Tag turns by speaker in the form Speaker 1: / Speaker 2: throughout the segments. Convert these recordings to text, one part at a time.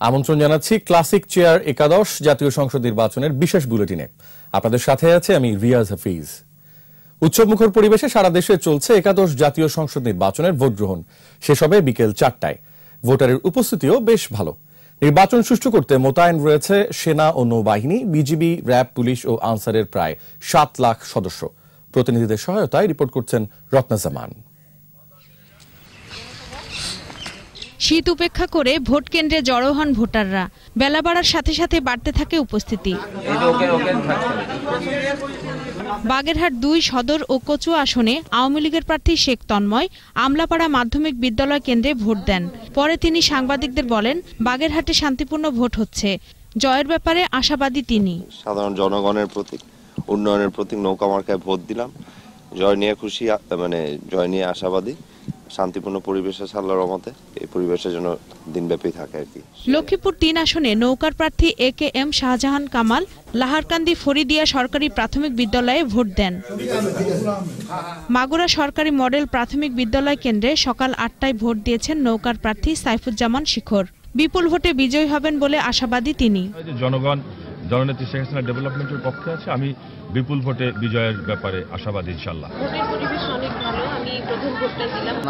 Speaker 1: আমন্ত্রণ জানাচ্ছি classic chair একাদশ জাতীয় সংসদ নির্বাচনের বিশেষ বুলেটিনে। আপনাদের সাথে আছে আমি রিয়াজ হাফিজ। উৎসবমুখর পরিবেশে সারা দেশে চলছে একাদশ জাতীয় সংসদ নির্বাচনের ভোট গ্রহণ। শেষ হবে বিকেল চারটায়। ভোটারের উপস্থিতিও বেশ ভালো। নির্বাচন সুষ্ঠু করতে মোতায়েন রয়েছে সেনা ও নৌবাহিনী, বিজিবি, র্যাব, পুলিশ ও আনসারের প্রায় সাত লাখ সদস্য। প্রতিনিধিদের সহায়তায় রিপোর্ট করছেন রত্নাজামান
Speaker 2: শীত উপেক্ষা করে ভোট কেন্দ্রে জড়ো হন ভোটাররা। বেলা বাড়ার সাথে সাথে বাড়তে থাকে উপস্থিতি। বাগেরহাট দুই সদর ও কচু আসনে আওয়ামী লীগের প্রার্থী শেখ তন্ময় আমলাপাড়া মাধ্যমিক বিদ্যালয় কেন্দ্রে ভোট দেন। পরে তিনি সাংবাদিকদের বলেন, বাগেরহাটে শান্তিপূর্ণ ভোট হচ্ছে। জয়ের ব্যাপারে আশাবাদী তিনি।
Speaker 3: সাধারণ জনগণের প্রতীক উন্নয়নের প্রতীক নৌকা মার্কায় ভোট দিলাম। জয় নিয়ে খুশি মানে জয় নিয়ে আশাবাদী শান্তিপূর্ণ পরিবেশে সাল্লার রহমতে এই পরিবেশের জন্য দিনব্যাপী থাকে আর কি।
Speaker 2: লক্ষ্মীপুর তিন আসনে নৌকার প্রার্থী A K M Shahjahan Kamal Laharkandi Faridia সরকারি প্রাথমিক বিদ্যালয়ে ভোট দেন। মাগুরা সরকারি মডেল প্রাথমিক বিদ্যালয় কেন্দ্রে সকাল আটটায় ভোট দিয়েছেন নৌকার প্রার্থী সাইফুজ্জামান শিখর। বিপুল ভোটে বিজয়ী হবেন বলে আশাবাদী তিনি।
Speaker 4: জনগণ জননেত্রী শেখ হাসিনা ডেভেলপমেন্টের পক্ষে আছে আমি বিপুল ভোটে বিজয়ের ব্যাপারে আশাবাদী ইনশাল্লাহ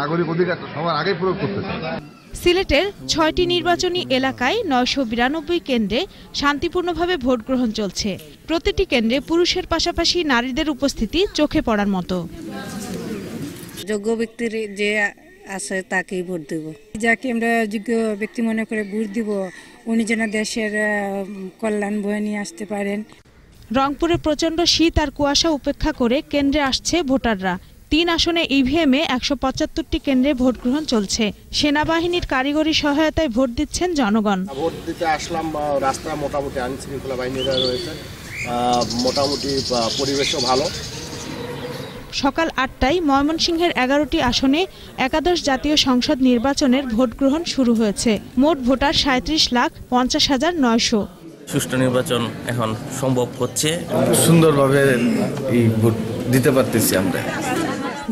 Speaker 5: নাগরিক অধিকার সবার আগে প্রয়োগ করতে চাই।
Speaker 2: সিলেটের ছয়টি নির্বাচনী এলাকায় নয়শো বিরানব্বই কেন্দ্রে শান্তিপূর্ণভাবে ভোট গ্রহণ চলছে। প্রতিটি কেন্দ্রে পুরুষের পাশাপাশি নারীদের উপস্থিতি চোখে পড়ার মতো।
Speaker 6: যোগ্য ব্যক্তির যে আছে তাকেই ভোট দেব। যাকে আমরা যোগ্য ব্যক্তি মনে করে ভোট দিব উনি যেন দেশের কল্যাণ বয়ে নিয়ে আসতে পারেন।
Speaker 2: রংপুরে প্রচণ্ড শীত আর কুয়াশা উপেক্ষা করে কেন্দ্রে আসছে ভোটাররা। তিন আসনে ইভিএমে একশো পঁচাত্তরটি কেন্দ্রে ভোট গ্রহণ চলছে। সেনাবাহিনীর কারিগরি সহায়তায় ভোট দিচ্ছেন জনগণ।
Speaker 7: ভোট দিতে আসলাম রাস্তা মোটামুটি আইন শৃঙ্খলা বাহিনীরা রয়েছে। আহ, মোটামুটি পরিবেশও ভালো।
Speaker 2: সকাল আটটায় ময়মনসিংহের এগারোটি আসনে একাদশ জাতীয় সংসদ নির্বাচনের ভোট গ্রহণ শুরু হয়েছে। মোট ভোটার সাঁত্রিশ লাখ পঞ্চাশ হাজার নয়শো।
Speaker 8: সুষ্ঠু নির্বাচন এখন সম্ভব হচ্ছে।
Speaker 9: সুন্দরভাবে এই ভোট দিতে পারতেছি আমরা।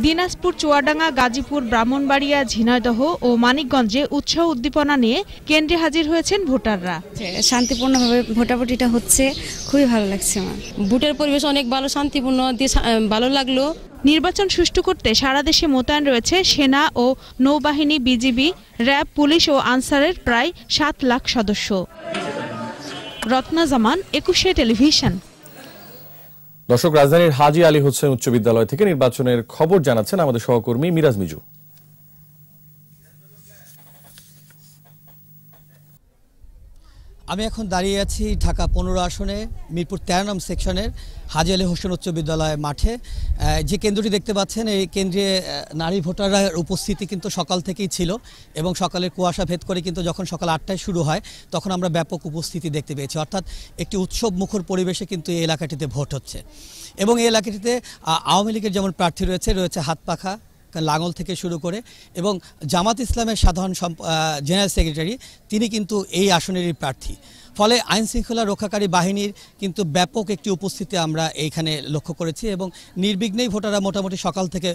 Speaker 2: দিনাজপুর চুয়াডাঙ্গা গাজীপুর ব্রাহ্মণবাড়িয়া ঝিনাইদহ ও মানিকগঞ্জে উৎসাহ উদ্দীপনা নিয়ে কেন্দ্রে হাজির হয়েছেন ভোটাররা।
Speaker 6: শান্তিপূর্ণভাবে ভোটাভুটিটা হচ্ছে। খুবই ভালো লাগছে আমার।
Speaker 10: ভোটের পরিবেশ অনেক ভালো শান্তিপূর্ণ দিয়ে ভালো লাগল।
Speaker 2: নির্বাচন সুষ্ঠু করতে সারা দেশে মোতায়েন রয়েছে সেনা ও নৌবাহিনী, বিজিবি, র্যাব, পুলিশ ও আনসারের প্রায় সাত লাখ সদস্য। রত্না জামান একুশে টেলিভিশন।
Speaker 1: দর্শক, রাজধানীর হাজি আলী হোসেন উচ্চ বিদ্যালয় থেকে নির্বাচনের খবর জানাচ্ছেন আমাদের সহকর্মী মিরাজ মিজু।
Speaker 11: আমি এখন দাঁড়িয়ে আছি ঢাকা পনেরো আসনে, মিরপুর তেরো নম সেকশনের হাজি আলী হোসেন উচ্চ বিদ্যালয় মাঠে। যে কেন্দ্রটি দেখতে পাচ্ছেন, এই কেন্দ্রে নারী ভোটাররা উপস্থিতি কিন্তু সকাল থেকেই ছিল এবং সকালের কুয়াশা ভেদ করে কিন্তু যখন সকাল আটটায় শুরু হয়, তখন আমরা ব্যাপক উপস্থিতি দেখতে পেয়েছি। অর্থাৎ একটি উৎসব মুখর পরিবেশে কিন্তু এই এলাকাটিতে ভোট হচ্ছে। এবং এই এলাকাটিতে আওয়ামী লীগের যেমন প্রার্থী রয়েছে রয়েছে হাত পাখা লাঙল থেকে শুরু করে এবং জামাত ইসলামের সাধারণ জেনারেল সেক্রেটারি, তিনি কিন্তু এই আসনেরই প্রার্থী। ফলে আইন শৃঙ্খলা রক্ষাকারী বাহিনীর কিন্তু ব্যাপক একটি উপস্থিতি আমরা এইখানে লক্ষ্য করেছি এবং নির্বিঘ্নেই ভোটাররা মোটামুটি সকাল থেকে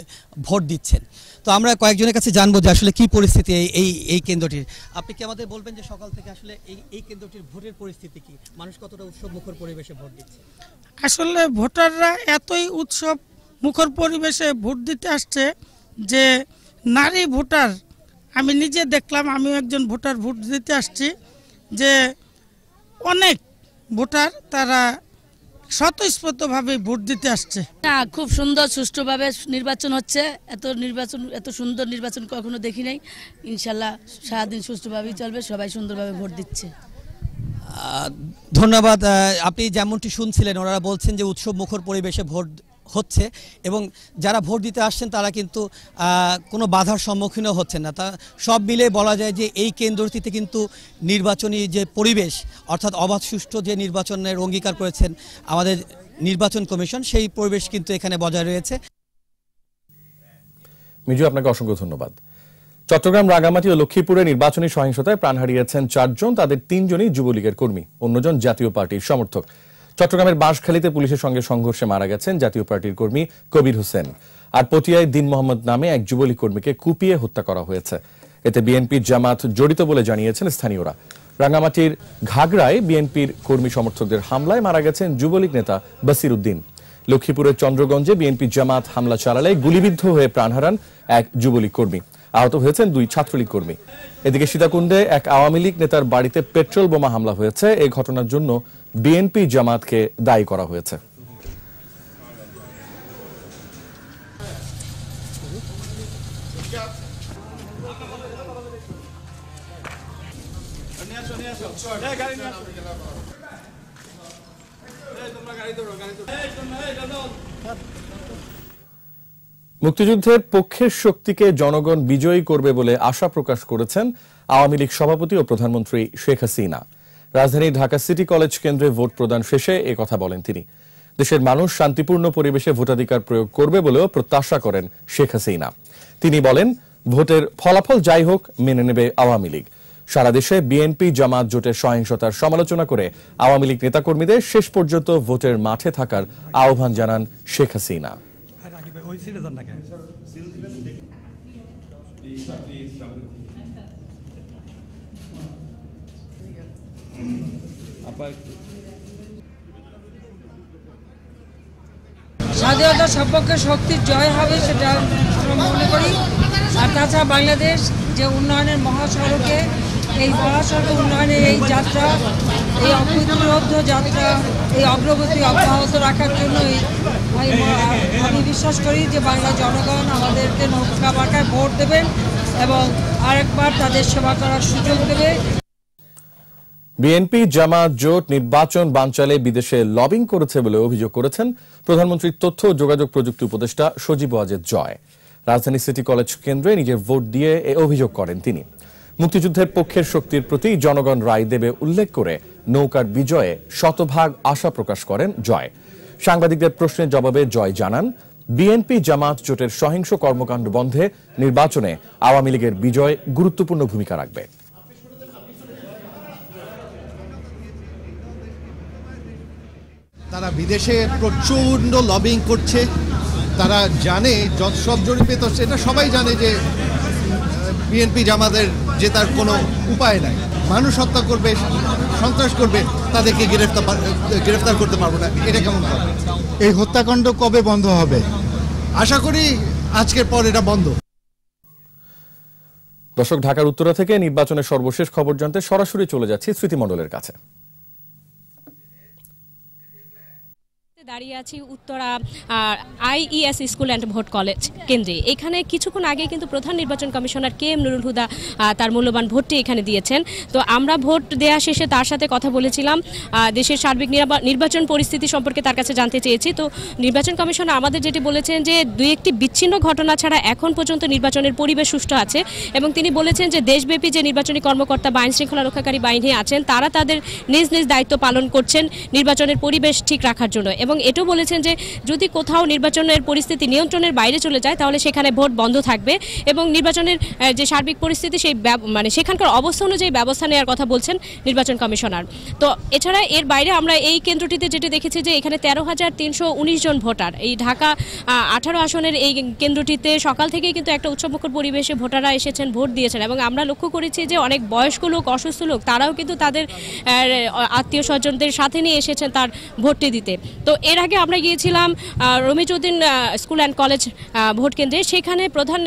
Speaker 11: ভোট দিচ্ছেন। তো আমরা কয়েকজনের কাছে জানব যে আসলে কি পরিস্থিতি এই এই কেন্দ্রটির। আপনি কি আমাদের বলবেন যে সকাল থেকে আসলে এই এই কেন্দ্রটির ভোটের পরিস্থিতি কি? মানুষ কতটা উৎসব মুখর পরিবেশে ভোট দিচ্ছে?
Speaker 12: আসলে ভোটাররা এতই উৎসব মুখর পরিবেশে ভোট দিতে আসছে যে নারী ভোটার আমি নিজে দেখলাম আমিও একজন ভোটার ভোট দিতে আসছি যে অনেক ভোটার তারা স্বতঃস্ফূর্তভাবে ভোট দিতে আসছে।
Speaker 10: না খুব সুন্দর সুষ্ঠুভাবে নির্বাচন হচ্ছে। এত নির্বাচন এত সুন্দর নির্বাচন কখনো দেখি নাই। ইনশাল্লাহ সারাদিন সুষ্ঠুভাবেই চলবে সবাই সুন্দরভাবে ভোট দিচ্ছে।
Speaker 11: ধন্যবাদ আপনি যেমনটি শুনছিলেন ওনারা বলছেন যে উৎসব মুখর পরিবেশে ভোট হচ্ছে এবং যারা ভোট দিতে আসছেন তারা কিন্তু কোনো বাধার সম্মুখীনও হচ্ছেন না। তা সব মিলে বলা যায় যে এই কেন্দ্রটিতে কিন্তু নির্বাচনী যে পরিবেশ, অর্থাৎ অবাধ সুষ্ঠু যে নির্বাচনের অঙ্গীকার করেছেন আমাদের নির্বাচন কমিশন, সেই পরিবেশ কিন্তু এখানে বজায় রয়েছে।
Speaker 1: মিজু, আপনাকে অসংখ্য ধন্যবাদ। চট্টগ্রাম রাঙামাটি ও লক্ষ্মীপুরে নির্বাচনী সহিংসতায় প্রাণ হারিয়েছেন চারজন, তাদের তিনজনই যুবলীগের কর্মী, অন্যজন জাতীয় পার্টির সমর্থক। চট্টগ্রামের বাঁশখালীতে পুলিশের সঙ্গে সংঘর্ষে মারা গেছেন জাতীয় পার্টির কর্মী কবির হোসেন। আর পটিয়ায় দিন মোহাম্মদ নামে এক যুবলীগ কর্মীকে কুপিয়ে হত্যা করা হয়েছে। এতে বিএনপি জামাত জড়িত বলে জানিয়েছেন স্থানীয়রা। রাঙ্গামাটির ঘাগড়ায় বিএনপির কর্মী সমর্থকদের হামলায় মারা গেছেন যুবলীগ নেতা বাসির উদ্দিন। লক্ষ্মীপুরের চন্দ্রগঞ্জে বিএনপি জামাত হামলা চালালে গুলিবিদ্ধ হয়ে প্রাণ হারান এক যুবলীগ কর্মী। আহত হয়েছেন দুই ছাত্রলীগ কর্মী। এদিকে সীতাকুণ্ডে এক আওয়ামী লীগ নেতার বাড়িতে পেট্রোল বোমা হামলা হয়েছে। এই ঘটনার জন্য বিএনপি জামাতকে দায়ী করা হয়েছে। মুক্তিযুদ্ধের পক্ষের শক্তিকে জনগণ বিজয়ী করবে বলে আশা প্রকাশ করেছেন আওয়ামী লীগ সভাপতি ও প্রধানমন্ত্রী শেখ হাসিনা। রাজধানীর ঢাকা সিটি কলেজ কেন্দ্রে ভোট প্রদান শেষে এ কথা বলেন তিনি। দেশের মানুষ শান্তিপূর্ণ পরিবেশে ভোটাধিকার প্রয়োগ করবে বলেও প্রত্যাশা করেন শেখ হাসিনা। তিনি বলেন, ভোটের ফলাফল যাই হোক, মেনে নেবে আওয়ামী লীগ। সারা দেশে বিএনপি, জামাত জোটের সহিংসতার সমালোচনা করে আওয়ামী লীগ নেতাকর্মীদের শেষ পর্যন্ত ভোটের মাঠে থাকার আহ্বান জানান শেখ হাসিনা।
Speaker 13: স্বাধীনতা সপক্ষে শক্তির জয় হবে সেটা আমরা মনে করি। আর তাছাড়া বাংলাদেশ যে উন্নয়নের মহাসড়কে, এই মহাসড়ক উন্নয়নের এই যাত্রা, এই অপ্রতিরোধ যাত্রা, এই অগ্রগতি অব্যাহত রাখার জন্য আমি বিশ্বাস করি যে বাংলা জনগণ আমাদেরকে নৌকা বাঁকায় ভোট দেবেন এবং আরেকবার তাদের সেবা করার সুযোগ দেবে।
Speaker 1: বিএনপি, জামাত, জোট, নির্বাচন, বানচালে বিদেশে লবিং করেছে বলে অভিযোগ করেছেন প্রধানমন্ত্রীর তথ্য ও যোগাযোগ প্রযুক্তি উপদেষ্টা সজীব ওয়াজেদ জয়। রাজধানী সিটি কলেজ কেন্দ্রে নিজের ভোট দিয়ে এ অভিযোগ করেন তিনি। মুক্তিযুদ্ধের পক্ষের শক্তির প্রতি জনগণ রায় দেবে উল্লেখ করে নৌকার বিজয়ে শতভাগ আশা প্রকাশ করেন জয়। সাংবাদিকদের প্রশ্নের জবাবে জয় জানান, বিএনপি, জামাত, জোটের সহিংস কর্মকাণ্ড বন্ধে নির্বাচনে আওয়ামী লীগের বিজয় গুরুত্বপূর্ণ ভূমিকা রাখবে।
Speaker 14: তারা বিদেশে প্রচণ্ড লবিং করছে। তারা জানে যত সব জরিপে তো সেটা সবাই জানে যে বিএনপি জামাতের জেতার কোনো উপায় নাই। মানুষ হত্যা করবে সন্ত্রাস করবে তাদেরকে গ্রেফতার গ্রেফতার করতে পারব না। এটা কেমন হবে?
Speaker 15: এই হত্যাকাণ্ড কবে বন্ধ হবে?
Speaker 14: আশা করি আজকের পর এটা বন্ধ।
Speaker 1: দর্শক ঢাকার উত্তরা থেকে নির্বাচনের সর্বশেষ খবর জানতে সরাসরি চলে যাচ্ছি স্মৃতিমণ্ডলের কাছে।
Speaker 16: দাঁড়িয়ে আছি Uttara IES school and vote college কেন্দ্রে। এখানে কিছুক্ষণ আগে কিন্তু প্রধান নির্বাচন commissioner K M Nurul Huda তার মূল্যবান ভোটটি এখানে দিয়েছেন। তো আমরা ভোট দেওয়া শেষে তার সাথে কথা বলেছিলাম। দেশের সার্বিক নির্বাচন পরিস্থিতি সম্পর্কে তার কাছে জানতে চেয়েছি। তো নির্বাচন কমিশনার আমাদের যেটি বলেছেন যে, দুই একটি বিচ্ছিন্ন ঘটনা ছাড়া এখন পর্যন্ত নির্বাচনের পরিবেশ সুষ্ঠু আছে এবং তিনি বলেছেন যে, দেশব্যাপী যে নির্বাচনী কর্মকর্তা বা আইন শৃঙ্খলা রক্ষাকারী বাহিনী আছেন, তারা তাদের নিজ নিজ দায়িত্ব পালন করছেন নির্বাচনের পরিবেশ ঠিক রাখার জন্য এবং এটাও বলেছেন যে যদি কোথাও নির্বাচনের পরিস্থিতি নিয়ন্ত্রণের বাইরে চলে যায়, তাহলে সেখানে ভোট বন্ধ থাকবে এবং নির্বাচনের যে সার্বিক পরিস্থিতি, সেই মানে সেখানকার অবস্থা অনুযায়ী ব্যবস্থা নেওয়ার কথা বলছেন নির্বাচন কমিশনার। তো এছাড়া এর বাইরে আমরা এই কেন্দ্রটিতে যেটি দেখেছি যে এখানে তেরো হাজার তিনশো জন ভোটার। এই ঢাকা আঠারো আসনের এই কেন্দ্রটিতে সকাল থেকেই কিন্তু একটা উৎসবমুখর পরিবেশে ভোটাররা এসেছেন, ভোট দিয়েছেন এবং আমরা লক্ষ্য করেছি যে অনেক বয়স্ক লোক, অসুস্থ লোক, তারাও কিন্তু তাদের আত্মীয় স্বজনদের সাথে নিয়ে এসেছেন তার ভোটটি দিতে। তো এর আগে আমরা গিয়েছিলাম Ramizuddin school and college vote কেন্দ্রে। সেখানে প্রধান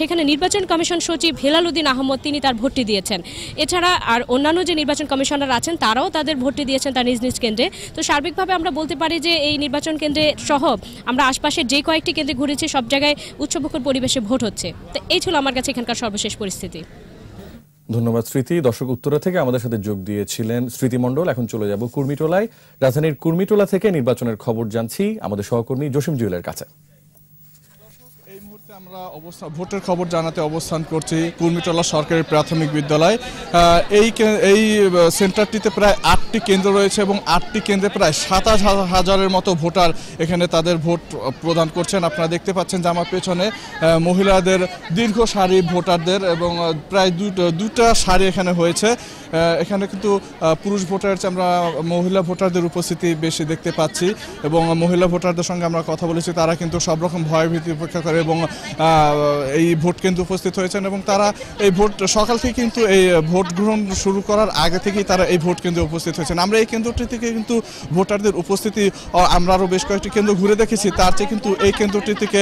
Speaker 16: সেখানে নির্বাচন কমিশন সচিব হেলালুদ্দিন আহমদ তিনি তার ভোটটি দিয়েছেন। এছাড়া আর অন্যান্য যে নির্বাচন কমিশনার আছেন, তারাও তাদের ভোটটি দিয়েছেন তার নিজ নিজ কেন্দ্রে। তো সার্বিকভাবে আমরা বলতে পারি যে, এই নির্বাচন কেন্দ্রে সহ আমরা আশপাশের যে কয়েকটি কেন্দ্রে ঘুরেছি, সব জায়গায় উৎসবমুখর পরিবেশে ভোট হচ্ছে। তো এই ছিল আমার কাছে এখানকার সর্বশেষ পরিস্থিতি।
Speaker 1: ধন্যবাদ, স্মৃতি। দর্শক উত্তরা থেকে আমাদের সাথে যোগ দিয়েছিলেন স্মৃতিমণ্ডল। এখন চলে যাব কুর্মিটোলায়। রাজধানীর কুর্মিটোলা থেকে নির্বাচনের খবর জানছি। আমাদের সহকর্মী জসিম জুয়েলের কাছে।
Speaker 17: আমরা অবস্থান ভোটের খবর জানাতে অবস্থান করছি কুর্মিটোলা সরকারি প্রাথমিক বিদ্যালয়। এই এই সেন্টারটিতে প্রায় আটটি কেন্দ্র রয়েছে এবং আটটি কেন্দ্রে প্রায় সাতাশ হাজারের মতো ভোটার এখানে তাদের ভোট প্রদান করছেন। আপনারা দেখতে পাচ্ছেন যে আমার পেছনে মহিলাদের দীর্ঘ সারি ভোটারদের এবং প্রায় দুটা সারি এখানে হয়েছে। এখানে কিন্তু পুরুষ ভোটার আমরা মহিলা ভোটারদের উপস্থিতি বেশি দেখতে পাচ্ছি এবং মহিলা ভোটারদের সঙ্গে আমরা কথা বলেছি, তারা কিন্তু সব রকম ভয়ভীতি উপেক্ষা করে এবং এই ভোট কেন্দ্রে উপস্থিত হয়েছেন এবং তারা এই ভোট, সকাল থেকে কিন্তু এই ভোট গ্রহণ শুরু করার আগে থেকেই তারা এই ভোট কেন্দ্রে উপস্থিত হয়েছেন। আমরা এই কেন্দ্রটি থেকে কিন্তু ভোটারদের উপস্থিতি আমরা আরও বেশ কয়েকটি কেন্দ্র ঘুরে দেখেছি, তার চেয়ে কিন্তু এই কেন্দ্রটি থেকে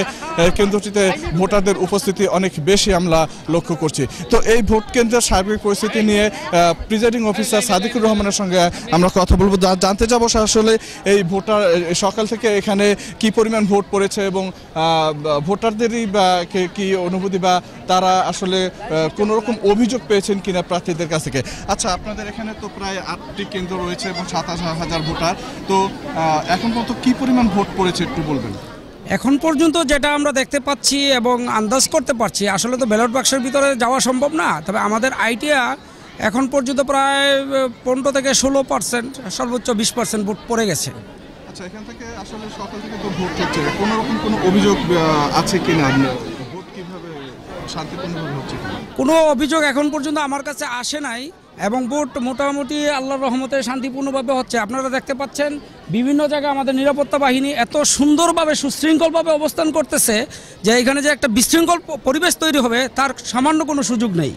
Speaker 17: কেন্দ্রটিতে ভোটারদের উপস্থিতি অনেক বেশি আমরা লক্ষ্য করছি। তো এই ভোট কেন্দ্রের সার্বিক পরিস্থিতি নিয়ে প্রিজাইডিং অফিসার সাদিকুর রহমানের সঙ্গে আমরা কথা বলব। জানতে যাব আসলে এই ভোটার সকাল থেকে এখানে কি পরিমাণ ভোট পড়েছে এবং ভোটারদেরই কে- অনুভূতি বা তারা আসলে কোনো রকম অভিযোগ পেয়েছেন কিনা প্রার্থীদের কাছ থেকে? আচ্ছা আপনাদের এখানে তো প্রায় আটটি কেন্দ্র রয়েছে এবং সাতাশ হাজার ভোটার। তো এখন পর্যন্ত কি পরিমাণ ভোট পড়েছে একটু বলবেন?
Speaker 18: এখন পর্যন্ত যেটা আমরা দেখতে পাচ্ছি এবং আন্দাজ করতে পারছি, আসলে তো ব্যালট বাক্সের ভিতরে যাওয়া সম্ভব না। তবে আমাদের আইডিয়া এখন পর্যন্ত প্রায় পনেরো থেকে ষোলো পার্সেন্ট সর্বোচ্চ বিশ পার্সেন্ট ভোট পড়ে গেছে।
Speaker 17: আচ্ছা এখান থেকে আসলে সকাল থেকে তো ভোট হচ্ছে। কোনো রকম কোনো অভিযোগ আছে ভোট কীভাবে, শান্তিপূর্ণভাবে হচ্ছে কোনো
Speaker 18: অভিযোগ এখন পর্যন্ত আমার কাছে আসে নাই এবং ভোট মোটামুটি আল্লাহর রহমতে শান্তিপূর্ণভাবে হচ্ছে। আপনারা দেখতে পাচ্ছেন, বিভিন্ন জায়গায় আমাদের নিরাপত্তা বাহিনী এত সুন্দরভাবে, সুশৃঙ্খলভাবে অবস্থান করতেছে যে এখানে যে একটা বিশৃঙ্খল পরিবেশ তৈরি হবে, তার সামান্য কোনো সুযোগ নেই।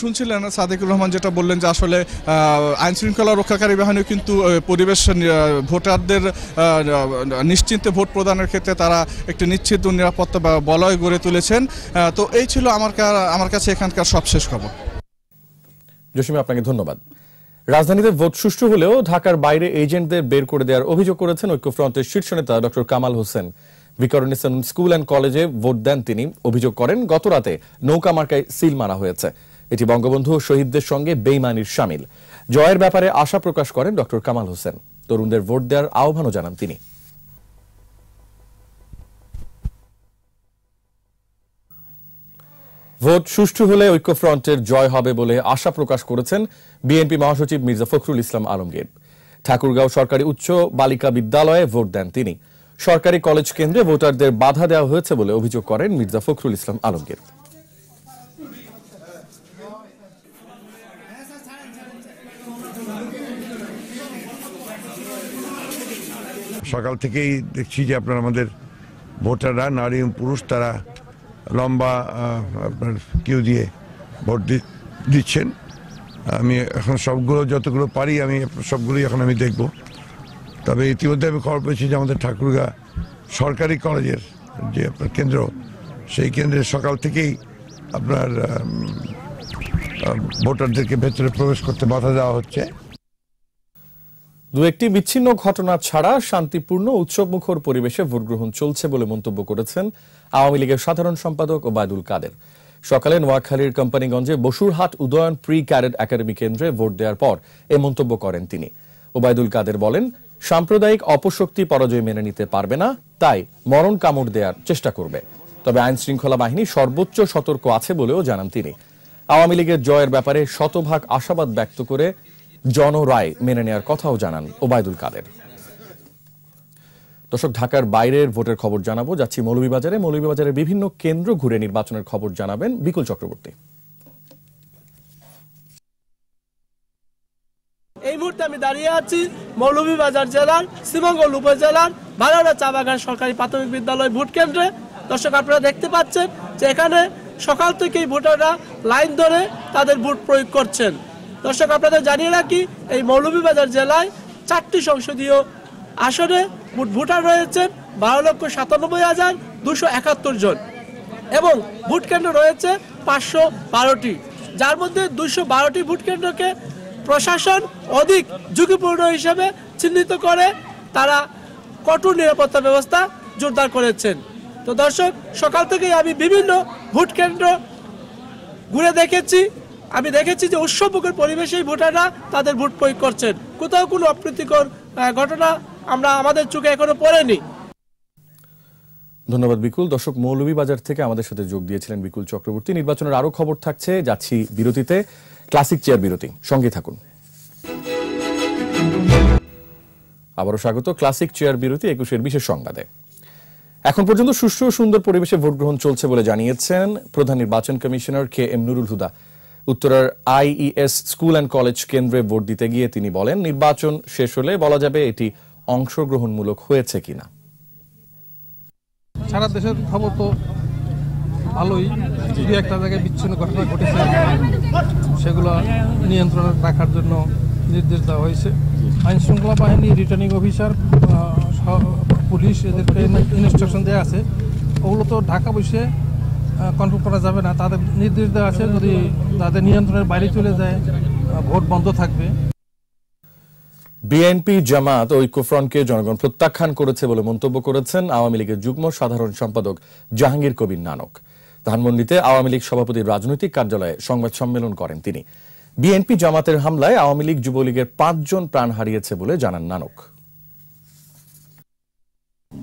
Speaker 17: শুনছিলেন সাদেকুর রহমান যেটা বললেন যে আসলে আইন শৃঙ্খলা রক্ষাকারী বাহিনী কিন্তু পরিবেশ ভোটারদের নিশ্চিন্তে ভোট প্রদানের ক্ষেত্রে তারা একটি নিশ্চিত নিরাপত্তা বলয় গড়ে তুলেছেন। তো এই ছিল আমার আমার কাছে এখানকার সবশেষ খবর।
Speaker 1: জসিম, আপনাকে ধন্যবাদ। রাজধানীতে ভোট সুষ্ঠু হলেও ঢাকার বাইরে এজেন্টদের বের করে দেওয়ার অভিযোগ করেছেন ঐক্যফ্রন্টের শীর্ষ নেতা doctor Kamal Hossain. Viqarunnisa school and কলেজে ভোট দেন তিনি। অভিযোগ করেন গতরাতে নৌকা মার্কায় সিল মারা হয়েছে। এটি বঙ্গবন্ধু শহীদদের সঙ্গে বেইমানির সামিল। জয়ের ব্যাপারে আশা প্রকাশ করেন ডক্টর কামাল হোসেন। তরুণদের ভোট দেওয়ার আহ্বানও জানান তিনি। ভোট সুষ্ঠু হলে ঐক্যফ্রন্টের জয় হবে বলে আশা প্রকাশ করেছেন বিএনপি মহাসচিব মির্জা ফখরুল ইসলাম আলমগীর। ঠাকুরগাঁও সরকারি উচ্চ বালিকা বিদ্যালয়ে ভোট দেন তিনি। সরকারি কলেজ কেন্দ্রে ভোটারদের বাধা দেওয়া হয়েছে বলে অভিযোগ করেন মির্জা ফখরুল ইসলাম আলমগীর।
Speaker 19: সকাল থেকেই দেখছি যে আপনার আমাদের ভোটাররা, নারী পুরুষ, তারা লম্বা আপনার কিউ দিয়ে ভোট দিচ্ছেন। আমি এখন সবগুলো, যতগুলো পারি আমি সবগুলোই এখন আমি দেখব। তবে ইতিমধ্যে আমি খবর পেয়েছি যে আমাদের ঠাকুরগা সরকারি কলেজের যে আপনার কেন্দ্র, সেই কেন্দ্রে সকাল থেকেই আপনার ভোটারদেরকে ভেতরে প্রবেশ করতে বাধা দেওয়া হচ্ছে।
Speaker 1: দু একটি বিচ্ছিন্ন ঘটনা ছাড়া শান্তিপূর্ণ উৎসবমুখর পরিবেশে ভোটগ্রহণ চলছে বলে মন্তব্য করেছেন আওয়ামী লীগের সাধারণ সম্পাদক ওবায়দুল কাদের। সকালে নোয়াখালীর কোম্পানিগঞ্জে Basurhat Udayan pre cadet academy কেন্দ্রে ভোট দেওয়ার পর এ মন্তব্য করেন তিনি। ওবায়দুল কাদের বলেন, সাম্প্রদায়িক অপশক্তি পরাজয় মেনে নিতে পারবে না, তাই মরণ কামড় দেওয়ার চেষ্টা করবে। তবে আইন শৃঙ্খলা বাহিনী সর্বোচ্চ সতর্ক আছে বলেও জানান তিনি। আওয়ামী লীগের জয়ের ব্যাপারে শতভাগ আশাবাদ ব্যক্ত করে জন রায় মেনে নেওয়ার কথাও জানান ওবায়দুল কাদের। দর্শক, ঢাকার বাইরের ভোটের খবর জানাব। যাচ্ছি মৌলভীবাজারে। মৌলভীবাজারের বিভিন্ন কেন্দ্র ঘুরে নির্বাচনের খবর জানাবেন বিকুল চক্রবর্তী।
Speaker 20: এই মুহূর্তে আমি দাঁড়িয়ে আছি মৌলভীবাজার জেলার শ্রীমঙ্গল উপজেলার ভাড়ারা চা বাগান সরকারি প্রাথমিক বিদ্যালয় ভোট কেন্দ্রে। দর্শক, আপনারা দেখতে পাচ্ছেন যে এখানে সকাল থেকেই ভোটাররা লাইন ধরে তাদের ভোট প্রয়োগ করছেন। দর্শক, আপনাদের জানিয়ে রাখি, এই মৌলভীবাজার জেলায় চারটি সংসদীয় আসনে ভোট ভোটার রয়েছেন বারো লক্ষ সাতানব্বই হাজার দুশো একাত্তর জন এবং ভোট কেন্দ্র রয়েছে পাঁচশো বারোটি। যার মধ্যে দুশো বারোটি ভোট কেন্দ্রকে প্রশাসন অধিক ঝুঁকিপূর্ণ হিসেবে চিহ্নিত করে তারা কঠোর নিরাপত্তা ব্যবস্থা জোরদার করেছেন। তো দর্শক, সকাল থেকেই আমি বিভিন্ন ভোট কেন্দ্র ঘুরে দেখেছি। আমি দেখেছি যে উৎসবমুখের পরিবেশেই ভোটাররা তাদের ভোট প্রয়োগ করছেন। কোথাও কোনো অপ্রীতিকর ঘটনা আমরা আমাদের চোখে এখনও পড়েনি।
Speaker 1: ধন্যবাদ বিকুল। দর্শক, মৌলভীবাজার থেকে আমাদের সাথে যোগ দিয়েছিলেন বিকুল চক্রবর্তী। নির্বাচনের আরও খবর থাকছে, যাচ্ছি বিরতিতে। ক্লাসিক চেয়ার বিরতি, সঙ্গে থাকুন। আবারও স্বাগত, ক্লাসিক চেয়ার বিরতি, একুশের বিশেষ সংবাদে। এখন পর্যন্ত সুষ্ঠু সুন্দর পরিবেশে ভোট গ্রহণ চলছে বলে জানিয়েছেন প্রধান নির্বাচন commissioner K M Nurul Huda. উত্তরার আইইএস স্কুল অ্যান্ড কলেজ কেন্দ্রে ভোট দিতে গিয়ে তিনি বলেন, নির্বাচন শেষ হলে বলা যাবে এটি অংশগ্রহণমূলক হয়েছে কিনা।
Speaker 21: সারা দেশের খবর তো ভালোই। দু একটা জায়গায় বিচ্ছিন্ন ঘটনা ঘটেছে। সেগুলো নিয়ন্ত্রণে রাখার জন্য নির্দেশ দেওয়া হয়েছে। আইন শৃঙ্খলা বাহিনী রিটার্নিং অফিসার পুলিশ এদেরকে ইনস্ট্রাকশন দেওয়া আছে। ওগুলো তো ঢাকা বসে কন্ট্রোল করা যাবে না। তাদের নির্দেশ দেওয়া আছে, যদি তাদের নিয়ন্ত্রণের বাইরে চলে যায় ভোট বন্ধ থাকবে।
Speaker 1: বিএনপি জামাত ঐক্যফ্রন্টকে জনগণ প্রত্যাখ্যান করেছে বলে মন্তব্য করেছেন আওয়ামী লীগের যুগ্ম সাধারণ সম্পাদক জাহাঙ্গীর কবির নানক। ধানমন্ডিতে আওয়ামী লীগ সভাপতির রাজনৈতিক কার্যালয়ে সংবাদ সম্মেলন করেন তিনি। বিএনপি জামাতের হামলায় আওয়ামী লীগ যুবলীগের পাঁচজন প্রাণ হারিয়েছে বলে জানান নানক।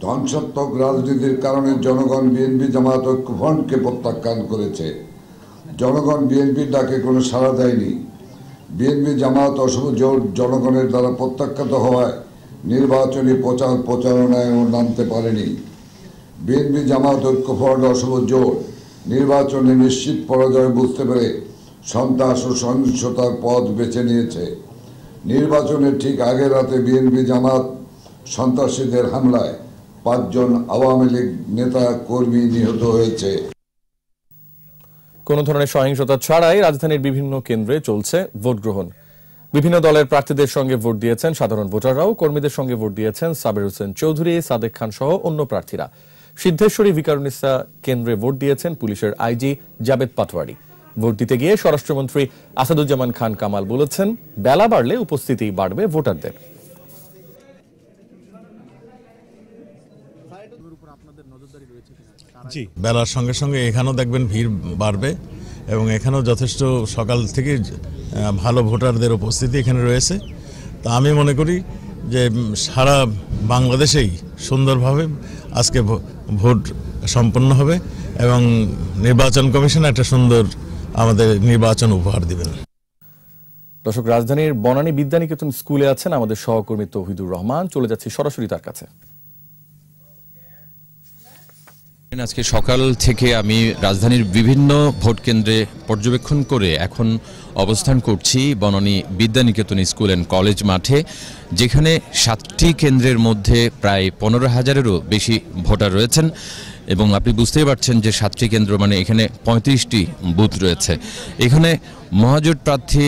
Speaker 22: ধ্বংসাত্মক রাজনীতির কারণে জনগণ বিএনপি জামাত ঐক্যফ্রন্টকে প্রত্যাখ্যান করেছে। জনগণ বিএনপির ডাকে কোনো সাড়া দেয়নি। বিএনপি জামাত অশুভ জোট জনগণের দ্বারা প্রত্যাখ্যাত হওয়ায় নির্বাচনী প্রচার প্রচারণায়ও নামতে পারেনি। বিএনপি জামাত ঐক্যফ্রন্ট অশুভ জোট নির্বাচনে নিশ্চিত পরাজয় বুঝতে পেরে সন্ত্রাস ও সহিংসতার পথ বেছে নিয়েছে। নির্বাচনের ঠিক আগের রাতে বিএনপি জামাত সন্ত্রাসীদের হামলায় পাঁচজন আওয়ামী লীগ নেতা কর্মী নিহত হয়েছে।
Speaker 1: কোনো ধরনের সহিংসতা ছাড়াই রাজধানীর বিভিন্ন কেন্দ্রে চলছে ভোট গ্রহণ। বিভিন্ন দলের প্রার্থীদের সঙ্গে ভোট দিয়েছেন সাধারণ ভোটাররাও। কর্মীদের সঙ্গে ভোট দিয়েছেন সাবের হোসেন চৌধুরী, সাদেক খান সহ অন্য প্রার্থীরা। সিদ্ধেশ্বরী ভিকারুনিসা কেন্দ্রে ভোট দিয়েছেন পুলিশের আইজি জাবেদ পাটোয়ারি। ভোট দিতে গিয়ে স্বরাষ্ট্রমন্ত্রী আসাদুজ্জামান খান কামাল বলেছেন, বেলা বাড়লে উপস্থিতি বাড়বে ভোটারদের।
Speaker 23: জি। বেলার সঙ্গে সঙ্গে এখানেও দেখবেন ভিড় বাড়বে এবং এখানেও যথেষ্ট সকাল থেকে ভালো ভোটারদের উপস্থিতি এখানে রয়েছে। তা আমি মনে করি যে সারা বাংলাদেশেই সুন্দরভাবে আজকে ভো- ভোট সম্পন্ন হবে এবং নির্বাচন কমিশন একটা সুন্দর আমাদের নির্বাচন উপহার দিবেন।
Speaker 1: দর্শক রাজধানীর বনানী বিদ্যানিকেতন স্কুলে আছেন আমাদের সহকর্মী তৌহিদুর রহমান। চলে যাচ্ছি সরাসরি তার কাছে।
Speaker 24: আজকে সকাল থেকে আমি রাজধানীর বিভিন্ন ভোট কেন্দ্রে পর্যবেক্ষণ করে এখন অবস্থান করছি Banani Vidyaniketan school and college মাঠে, যেখানে সাতটি কেন্দ্রের মধ্যে প্রায় পনেরো হাজারেরও বেশি ভোটার রয়েছেন এবং আপনি বুঝতেই পারছেন যে সাতটি কেন্দ্র মানে এখানে পঁয়ত্রিশটি বুথ রয়েছে। এখানে মহাজোট প্রার্থী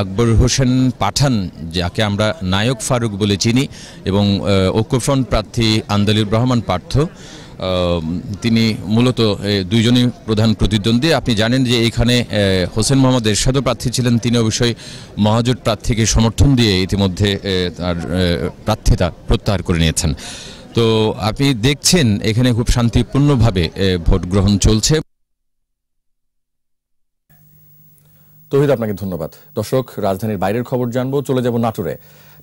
Speaker 24: আকবর হোসেন পাঠান, যাকে আমরা নায়ক ফারুক বলে চিনি, এবং ঐক্যফ্রন্ট প্রার্থী আন্দালির রহমান পার্থ তিনি মূলত দুইজনই প্রধান প্রতিদ্বন্দ্বী। আপনি জানেন যে এখানে হোসেন মোহাম্মদ এরশাদও প্রার্থী ছিলেন। তিনি অবশ্যই মহাজোট প্রার্থীকে সমর্থন দিয়ে ইতিমধ্যে তার প্রার্থিতা প্রত্যাহার করে নিয়েছেন। তো আপনি দেখছেন, এখানে খুব শান্তিপূর্ণভাবে ভোট গ্রহণ চলছে।
Speaker 1: তহিদ, আপনাকে ধন্যবাদ। দর্শক, রাজধানীর বাইরের খবর জানব, চলে যাব নাটোরে।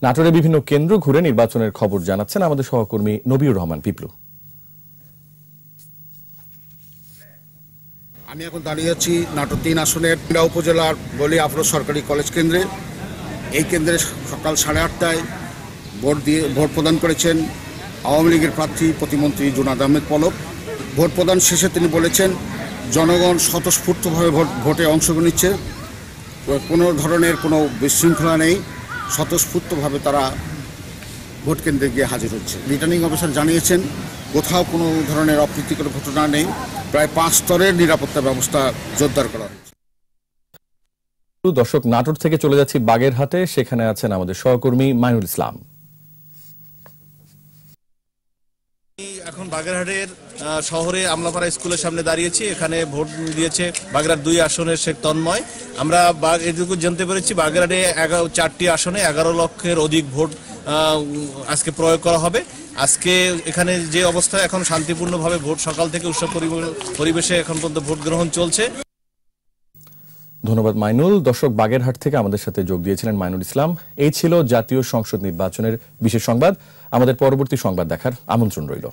Speaker 1: নাটোরে বিভিন্ন কেন্দ্র ঘুরে নির্বাচনের খবর জানাচ্ছেন আমাদের সহকর্মী নবিউর রহমান, পিপলু।
Speaker 25: আমি এখন দাঁড়িয়ে আছি নাটোর তিন আসনের পিলা উপজেলার বলি আফরোজ সরকারি কলেজ কেন্দ্রে। এই কেন্দ্রে সকাল সাড়ে আটটায় ভোট দিয়ে, ভোট প্রদান করেছেন আওয়ামী লীগের প্রার্থী প্রতিমন্ত্রী জুনাদ আহমেদ পলক। ভোট প্রদান শেষে তিনি বলেছেন, জনগণ স্বতঃস্ফূর্তভাবে ভোট, ভোটে অংশগ্রহণ নিচ্ছে। কোনো ধরনের কোনো বিশৃঙ্খলা নেই। স্বতঃস্ফূর্তভাবে তারা ভোট কেন্দ্রে গিয়ে হাজির হচ্ছে। রিটার্নিং অফিসার জানিয়েছেন, কোথাও কোনো ধরনের অপ্রীতিকর ঘটনা নেই। প্রায় পাঁচ স্তরের নিরাপত্তা ব্যবস্থা জোরদার করা হয়েছে।
Speaker 1: দর্শক নাটোর থেকে চলে যাচ্ছি বাগেরহাটে। সেখানে আছেন আমাদের সহকর্মী মাইনুল ইসলাম।
Speaker 26: এখন বাগেরহাটের আহ, শহরে আমলাপাড়া স্কুলের সামনে দাঁড়িয়েছি। এখানে ভোট দিয়েছে বাগেরহাট দুই আসনের শেখ তন্ময়। আমরা এটুকু জানতে পেরেছি বাগেরহাটে এগারো চারটি আসনে এগারো লক্ষের অধিক ভোট আহ, আজকে প্রয়োগ করা হবে। আজকে এখানে যে অবস্থা, এখন শান্তিপূর্ণভাবে ভোট সকাল থেকে উৎসব পরিবেশে এখন পর্যন্ত ভোট গ্রহণ চলছে।
Speaker 1: ধন্যবাদ মাইনুল। দর্শক, বাগেরহাট থেকে আমাদের সাথে যোগ দিয়েছিলেন মাইনুল ইসলাম। এই ছিল জাতীয় সংসদ নির্বাচনের বিশেষ সংবাদ। আমাদের পরবর্তী সংবাদ দেখার আমন্ত্রণ রইল।